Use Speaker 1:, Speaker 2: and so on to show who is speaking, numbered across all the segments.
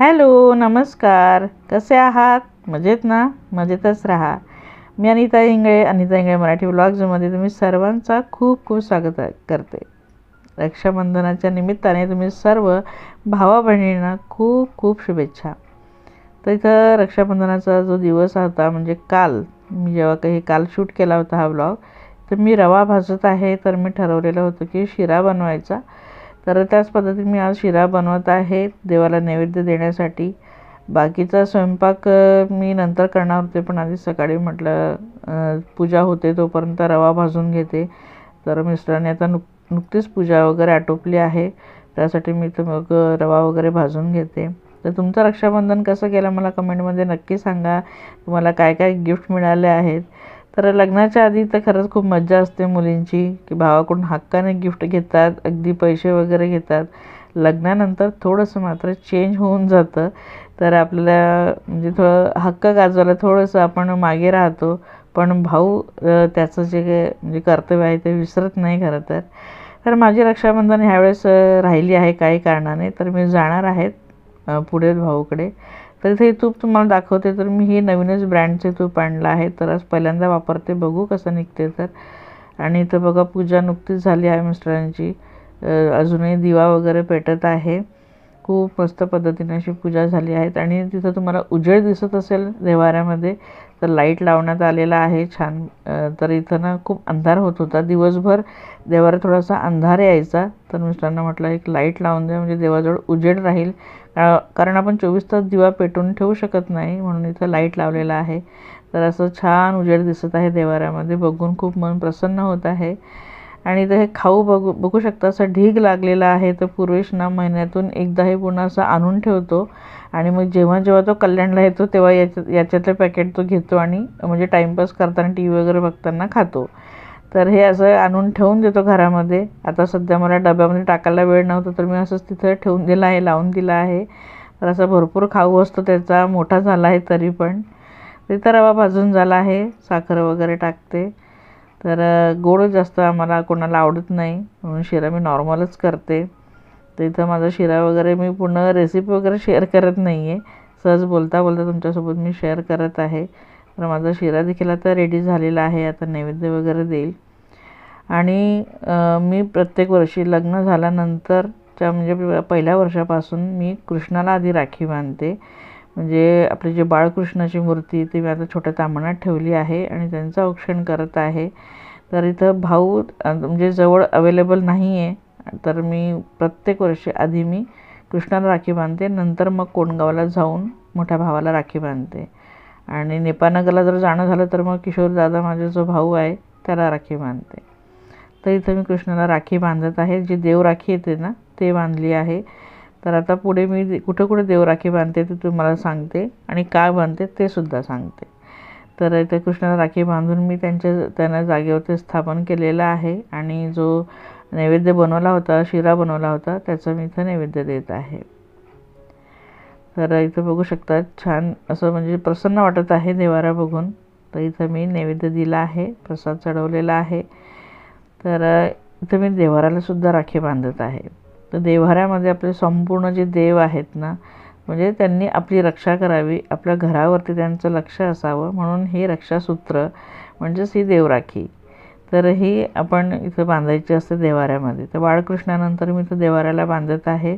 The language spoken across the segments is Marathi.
Speaker 1: हॅलो नमस्कार. कसे आहात? मजेत ना? मजेतच राहा. मी अनिता इंगळे अनिता इंगळे मराठी ब्लॉग्समध्ये तुम्ही सर्वांचा खूप खूप स्वागत करते. रक्षाबंधनाच्या निमित्ताने तुम्ही सर्व भावा बहिणींना खूप खूप शुभेच्छा. तर इथं रक्षाबंधनाचा जो दिवस होता म्हणजे काल मी जेव्हा काही काल शूट केला होता हा ब्लॉग तर मी रवा भाजत आहे तर मी ठरवलेलं होतं की शिरा बनवायचा. तर त्याच पद्धतीने मी आज शिरा बनवत आहे देवाला नैवेद्य देण्यासाठी. बाकीचा स्वयंपाक मी नंतर करणार होते पण आधी सकाळी म्हटलं पूजा होते तोपर्यंत रवा भाजून घेते. तर मिस्टरांनी आता नुक नुकतीच पूजा वगैरे आटोपली आहे त्यासाठी मी तर मग रवा वगैरे भाजून घेते. तर तुमचं रक्षाबंधन कसं केलं मला कमेंटमध्ये नक्की सांगा. तुम्हाला काय काय गिफ्ट मिळाले आहेत? तर लग्नाच्या आधी तर खरंच खूप मज्जा असते मुलींची की भावाकडून हक्काने गिफ्ट घेतात अगदी पैसे वगैरे घेतात. लग्नानंतर थोडंसं मात्र चेंज होऊन जातं. तर आपल्याला म्हणजे थोडं हक्क गाजवायला थोडंसं आपण मागे राहतो. पण भाऊ त्याचं जे म्हणजे कर्तव्य आहे ते विसरत नाही खरं तर. तर माझी रक्षाबंधन ह्यावेळेस राहिली आहे काही कारणाने. तर मी जाणार आहेत पुढे भाऊकडे. तर इथे तूप तुम्हाला दाखवते तर मी हे नवीनच ब्रँडचे तूप आणलं आहे. तर आज पहिल्यांदा वापरते बघू कसं निघते तर. आणि इथं बघा पूजा नुकतीच झाली आहे मिस्टरांची. अजूनही दिवा वगैरे पेटत आहे. खूप मस्त पद्धतीने अशी पूजा झाली आहेत आणि तिथं तुम्हाला उजेड दिसत असेल देवाऱ्यामध्ये तर लाइट लावण्यात आलेला आहे छान. तर इथं ना खूप अंधार होत होता. दिवसभर देवाला थोडासा अंधार यायचा. तर मिस्टरांना म्हटलं एक लाइट लावून द्या म्हणजे देवाजवळ उजेड राहील. कारण आपण चोवीस तास दिवा पेटवून ठेवू शकत नाही म्हणून इथं लाइट लावलेला आहे. तर असं छान उजेड दिसत आहे देवाऱ्यामध्ये बघून खूप मन प्रसन्न होत आहे. आणि इथं हे खाऊ बघू बघू शकता असं ढीग लागलेला आहे. तर पूर्वेश ना महिन्यातून एकदा हे पूर्ण असं आणून ठेवतो. आणि मग जेव्हा जेव्हा तो कल्याणला येतो तेव्हा याच्या याच्यातलं पॅकेट तो घेतो आणि म्हणजे टाईमपास करताना टी व्ही वगैरे बघताना खातो. तर हे असं आणून ठेवून देतो घरामध्ये. आता सध्या मला डब्यामध्ये टाकायला वेळ नव्हता तर मी असंच तिथं ठेवून दिलं आहे लावून दिलं आहे. तर असा भरपूर खाऊ असतो त्याचा मोठा झाला आहे तरी पण. तिथं रवा भाजून झाला आहे साखर वगैरे टाकते. तर गोड जास्त आम्हाला कोणाला आवडत नाही म्हणून शिरा मी नॉर्मलच करते. तर इथं माझा शिरा वगैरे मी पूर्ण रेसिपी वगैरे शेअर करत नाही आहे सहज बोलता बोलता तुमच्यासोबत मी शेअर करत आहे. तर माझा शिरा देखील आता रेडी झालेला आहे. आता नैवेद्य वगैरे देईल. आणि मी प्रत्येक वर्षी लग्न झाल्यानंतरच्या म्हणजे पहिल्या वर्षापासून मी कृष्णाला आधी राखी बांधते. म्हणजे आपली जे बाळकृष्णाची मूर्ती ती मी आता छोट्या तांबणात ठेवली आहे आणि त्यांचं औक्षण करत आहे. तर इथं भाऊ म्हणजे जवळ अवेलेबल नाही आहे तर मी प्रत्येक वर्षी आधी मी कृष्णाला राखी बांधते. नंतर मग कोंडगावला जाऊन मोठ्या भावाला राखी बांधते. आणि नेपानगरला जर जाणं झालं तर मग किशोर दादा माझा जो भाऊ आहे त्याला राखी बांधते. तर इथं मी कृष्णाला राखी बांधत आहे. जी देव राखी येते ना ते बांधली आहे. तर आता पुढे मी कुठं कुठे देव राखी बांधते ते तुम्हाला सांगते आणि का बांधते ते सुद्धा सांगते. तर इथे कृष्णाला राखी बांधून मी त्यांच्या त्यांना जागेवरती स्थापन केलेलं आहे आणि जो नैवेद्य बनवला होता शिरा बनवला होता त्याचं मी इथं नैवेद्य देत आहे. तर इथं बघू शकतात छान असं म्हणजे प्रसन्न वाटत आहे देवारा बघून. तर इथं मी नैवेद्य दिला आहे प्रसाद चढवलेला आहे. तर इथं मी देवाराला सुद्धा राखी बांधत आहे. तर देव्हाऱ्यामध्ये आपले संपूर्ण जे देव आहेत ना म्हणजे त्यांनी आपली रक्षा करावी आपल्या घरावरती त्यांचं लक्ष असावं. म्हणून हे रक्षासूत्र म्हणजेच ही देवराखी. तर ही आपण इथं बांधायची असते देवाऱ्यामध्ये. तर बाळकृष्णानंतर मी इथं देवाऱ्याला बांधत आहे.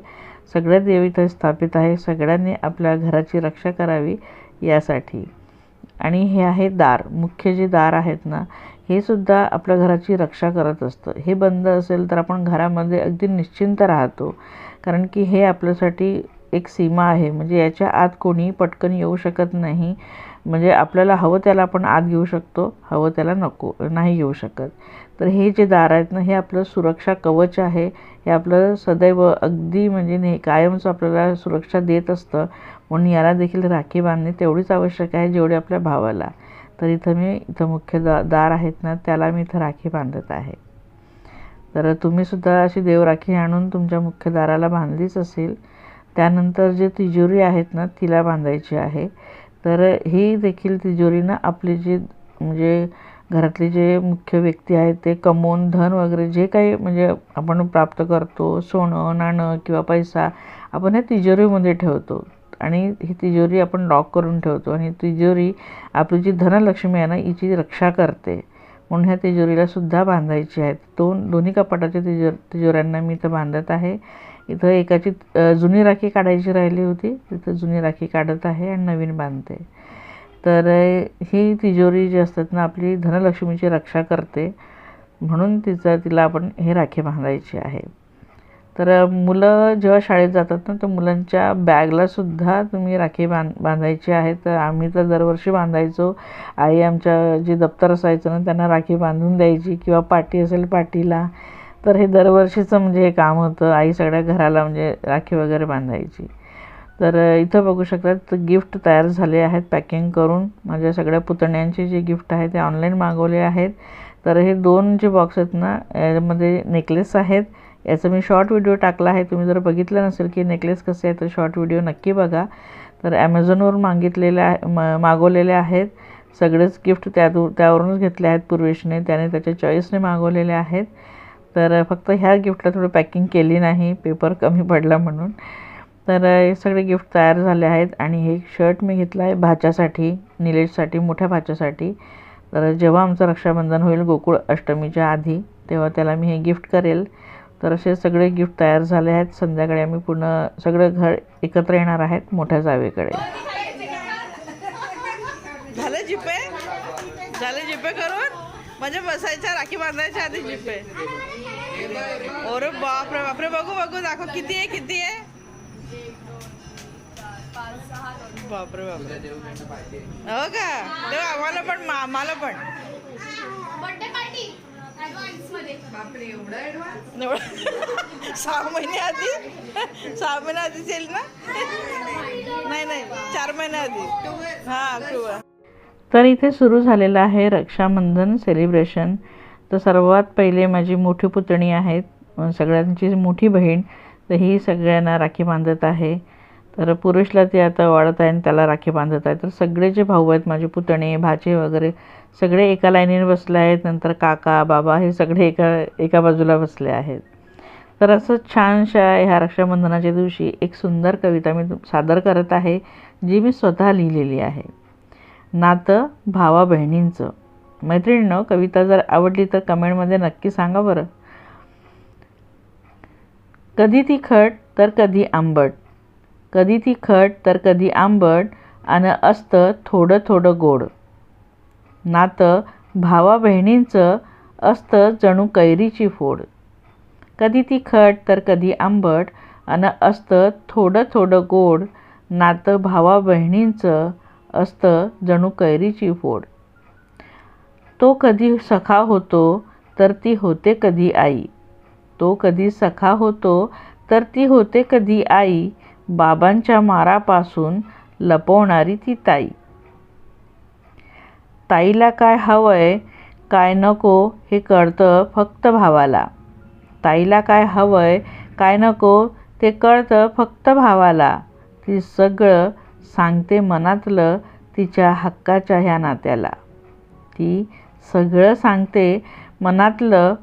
Speaker 1: सगळ्या देव स्थापित आहे सगळ्यांनी आपल्या घराची रक्षा करावी यासाठी. आणि हे आहे दार. मुख्य जे दार आहेत ना हे सुद्धा आपल्या घराची रक्षा करत असतं. हे बंद असेल तर आपण घरामध्ये अगदी निश्चिंत राहतो. कारण की हे आपल्यासाठी एक सीमा आहे. म्हणजे याच्या आत कोणी पटकन येऊ शकत नाही. म्हणजे आपल्याला हवं त्याला आपण आत घेऊ शकतो हवं त्याला नको नाही घेऊ शकत. तर हे जे दार आहेत ना हे आपलं सुरक्षा कवच आहे. हे आपलं सदैव अगदी म्हणजे ने कायमचं आपल्याला सुरक्षा देत असतं. म्हणून याला देखील राखी बांधणे तेवढीच आवश्यक आहे जेवढी आपल्या भावाला. तर इथं मी इथं मुख्य दा दार आहेत ना त्याला मी इथं राखी बांधत आहे. तर तुम्हीसुद्धा अशी देवराखी आणून तुमच्या मुख्य दाराला बांधलीच असेल. त्यानंतर जे तिजोरी आहेत ना तिला बांधायची आहे. तर ही देखील तिजोरी ना आपली जी म्हणजे घरातले जे मुख्य व्यक्ती आहेत ते कमवून धन वगैरे जे काही म्हणजे आपण प्राप्त करतो सोनं नाणं किंवा पैसा आपण ह्या तिजोरीमध्ये ठेवतो. आणि ही तिजोरी आपण लॉक करून ठेवतो. आणि तिजोरी आपली जी धनलक्ष्मी आहे ना हिची रक्षा करते. म्हणून ह्या तिजोरीलासुद्धा बांधायची आहेत. दोन दोन्ही कपाटाच्या तिजो तिजोऱ्यांना मी इथं बांधत आहे. इथं एकाची जुनी राखी काढायची राहिली होती. तिथं जुनी राखी काढत आहे आणि नवीन बांधते. तर ही तिजोरी जी असतात ना आपली धनलक्ष्मीची रक्षा करते. म्हणून तिचं तिला आपण हे राखी बांधायची आहे. तर मुलं जेव्हा शाळेत जातात ना तर मुलांच्या बॅगलासुद्धा तुम्ही राखी बांध बांधायची आहे. तर आम्ही तर दरवर्षी बांधायचो. आई आमच्या जे दप्तर असायचं ना त्यांना राखी बांधून द्यायची किंवा पाटी असेल पाटीला तर हे दरवर्षीचं म्हणजे हे काम होतं. आई सगळ्या घराला म्हणजे राखी वगैरे बांधायची. तर इथं बघू शकतात गिफ्ट तयार झाले आहेत पॅकिंग करून. माझ्या सगळ्या पुतण्यांचे जे गिफ्ट आहे ते ऑनलाईन मागवले आहेत. तर हे दोन जे बॉक्स आहेत ना यामध्ये नेकलेस आहेत. याचा मी शॉर्ट व्हिडिओ टाकला आहे. तुम्ही जर बघितलं नसेल की नेकलेस कसे आहे तर शॉर्ट व्हिडिओ नक्की बघा. तर ॲमेझॉनवरून मागितलेले आहे मा मागवलेले आहेत. सगळेच गिफ्ट त्या त्यावरूनच घेतले आहेत पूर्वेशने. त्याने त्याच्या चॉईसने मागवलेले आहेत. तर फक्त ह्या गिफ्टला थोडं पॅकिंग केली नाही. पेपर कमी पडला म्हणून. तर हे सगळे गिफ्ट तयार झाले आहेत. आणि हे शर्ट मी घेतला आहे भाच्यासाठी निलेशसाठी मोठ्या भाच्यासाठी. तर जेव्हा आमचं रक्षाबंधन होईल गोकुळ अष्टमीच्या आधी तेव्हा त्याला मी हे गिफ्ट करेल. तर असे सगळे गिफ्ट तयार झाले आहेत. संध्याकाळी आम्ही पूर्ण सगळं घर एकत्र येणार आहेत मोठ्या जावेकडे.
Speaker 2: झालं जिपे? झालं जिपे करून? म्हणजे बसायच्या राखी बांधायच्या आधी जिपे अरे बापरे बापरे बघू बघू दाखव किती आहे किती आहे? बापरे बापरे. हो का? तेव्हा आम्हाला पण आम्हाला पण.
Speaker 3: बर्थडे पार्टी ऍडव्हान्समध्ये
Speaker 2: एवढं- सहा महिने आधी? सहा महिने आधीच येईल ना? नाही नाही चार महिने आधी. हा अक्टोबर
Speaker 1: तर इथे सुरू झालेलं आहे रक्षाबंधन सेलिब्रेशन तर सर्वात पहिले माझी मोठी पुतणी आहेत सगळ्यांची मोठी बहीण तर ही सगळ्यांना राखी बांधत आहे. तर पुरुषला ती आता वाढत आहे आणि त्याला राखी बांधत आहे. तर सगळे जे भाऊ आहेत माझे पुतणे भाचे वगैरे सगळे एका लाईनीने बसले आहेत. नंतर काका बाबा हे सगळे एका एका बाजूला बसले आहेत. तर असं छानशा ह्या रक्षाबंधनाच्या दिवशी एक सुंदर कविता मी सादर करत आहे जी मी स्वतः लिहिलेली आहे. नातं भावा बहिणींचं मैत्रिणीनं कविता जर आवडली तर कमेंटमध्ये नक्की सांगा बरं. कधी ती खट तर कधी आंबट. कधी ती खट तर कधी आंबट आणि असतं थोडं थोडं गोड. नातं भावा बहिणींचं असतं जणू कैरीची फोड. कधी ती खट तर कधी आंबट आणि असतं थोडं थोडं गोड. नातं भावा बहिणींचं असतं जणू कैरीची फोड. तो कधी सखा होतो तर ती होते कधी आई. तो कधी सखा होतो तर ती होते कधी आई. बाबांच्या मारापासून लपवणारी ती ताई. ताईला काय हवंय काय नको हे कळतं फक्त भावाला. ताईला काय हवंय काय नको ते कळतं फक्त भावाला. ती सगळं सांगते मनातलं तिच्या हक्काच्या ह्या नात्याला. ती सगळं सांगते मनातलं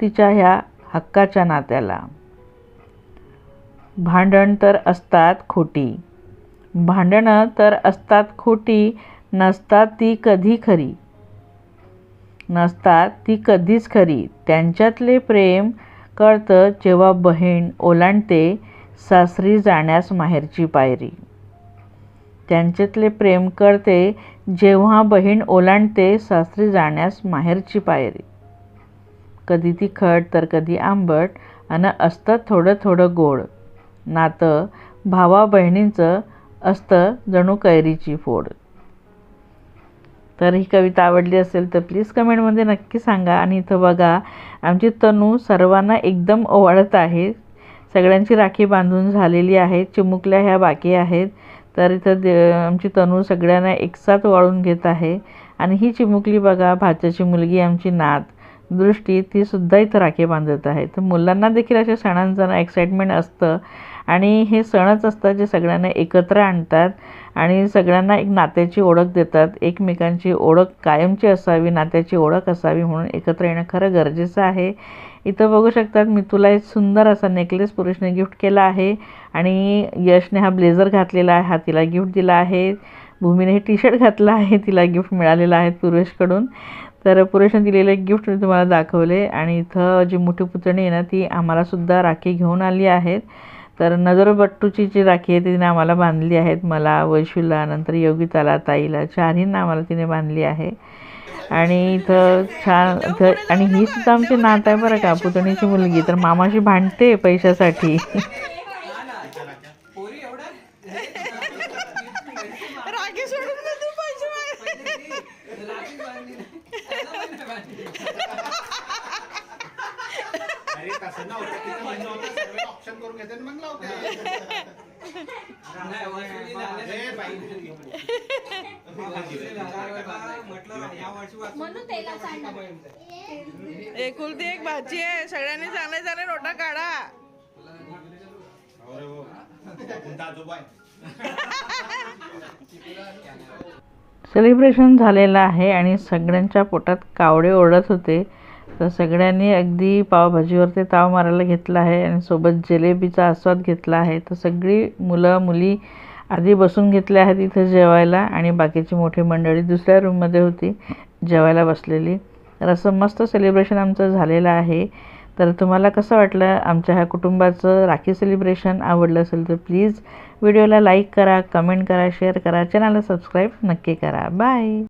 Speaker 1: तिच्या ह्या हक्काच्या नात्याला. भांडण तर असतात खोटी. भांडणं तर असतात खोटी नसतात ती कधी खरी. नसतात ती कधीच खरी. त्यांच्यातले प्रेम कळतं जेव्हा बहीण ओलांडते सासरी जाण्यास माहेरची पायरी. त्यांच्यातले प्रेम करते जेव्हा बहीण ओलांडते सासरी जाण्यास माहेरची पायरी. कधी ती खट तर कधी आंबट आणि असतं थोडं थोडं गोड. नातं भावा बहिणींचं असतं जणू कैरीची फोड. तर ही कविता आवडली असेल तर प्लीज कमेंटमध्ये नक्की सांगा आणि इथं बघा आमची तनू सर्वांना एकदम ओवाळत आहे. सगळ्यांची राखी बांधून झालेली आहे चिमुकल्या ह्या बाकी आहेत. तर इथं दे आमची तनू सगळ्यांना एकसाथ वाळून घेत आहे. आणि ही चिमुकली बघा भाच्याची मुलगी आमची नात. दृष्टी तीसुद्धा इथं राखी बांधत आहे. तर मुलांना देखील अशा सणांचं एक्साइटमेंट असतं. आणि हे सणच असतात जे सगळ्यांना एकत्र आणतात आणि सगळ्यांना एक नात्याची ओळख देतात. एकमेकांची ओळख कायमची असावी नात्याची ओळख असावी म्हणून एकत्र येणं खरं गरजेचं आहे. इथं बघू शकतात मी तुला एक सुंदर असा नेकलेस पुरुषने गिफ्ट केला आहे. आणि यशने हा ब्लेझर घातलेला आहे हा तिला गिफ्ट दिला आहे. भूमीने हे टी शर्ट घातलं आहे तिला गिफ्ट मिळालेलं आहे पुरुषकडून. तर पुरुषने दिलेले गिफ्ट मी तुम्हाला दाखवले. आणि इथं जी मोठी पुतणी आहे ना ती आम्हालासुद्धा राखी घेऊन आली आहेत. तर नजरबट्टूची जी राखी आहे ती तिने आम्हाला बांधली आहेत. मला वैशूला नंतर योगिताला ताईला चारहींना आम्हाला तिने बांधली आहे. आणि इथं छान आणि ही सुद्धा आमची नात आहे बरं का पुतणीची मुलगी. तर मामाशी भांडते पैशासाठी.
Speaker 2: एकुलती एक भाजी आहे. सगळ्यांनी चांगले चांगले नोटा काढा.
Speaker 1: सेलिब्रेशन झालेलं आहे आणि सगळ्यांच्या पोटात कावडे ओढत होते. तर सगळ्यांनी अगदी पावभाजीवरती ताव मारायला घेतला आहे आणि सोबत जिलेबीचा आस्वाद घेतला आहे. तर सगळी मुलं मुली आधी बसून घेतल्या आहेत इथं जेवायला आणि बाकीची मोठी मंडळी दुसऱ्या रूममध्ये होती जेवायला बसलेली. तर असं मस्त सेलिब्रेशन आमचं झालेलं आहे. तर तुम्हाला कसं वाटलं? आमच्या ह्या कुटुंबाचं राखी सेलिब्रेशन आवडलं असेल तर प्लीज व्हिडिओला लाईक करा कमेंट करा शेअर करा चॅनलला सबस्क्राईब नक्की करा. बाय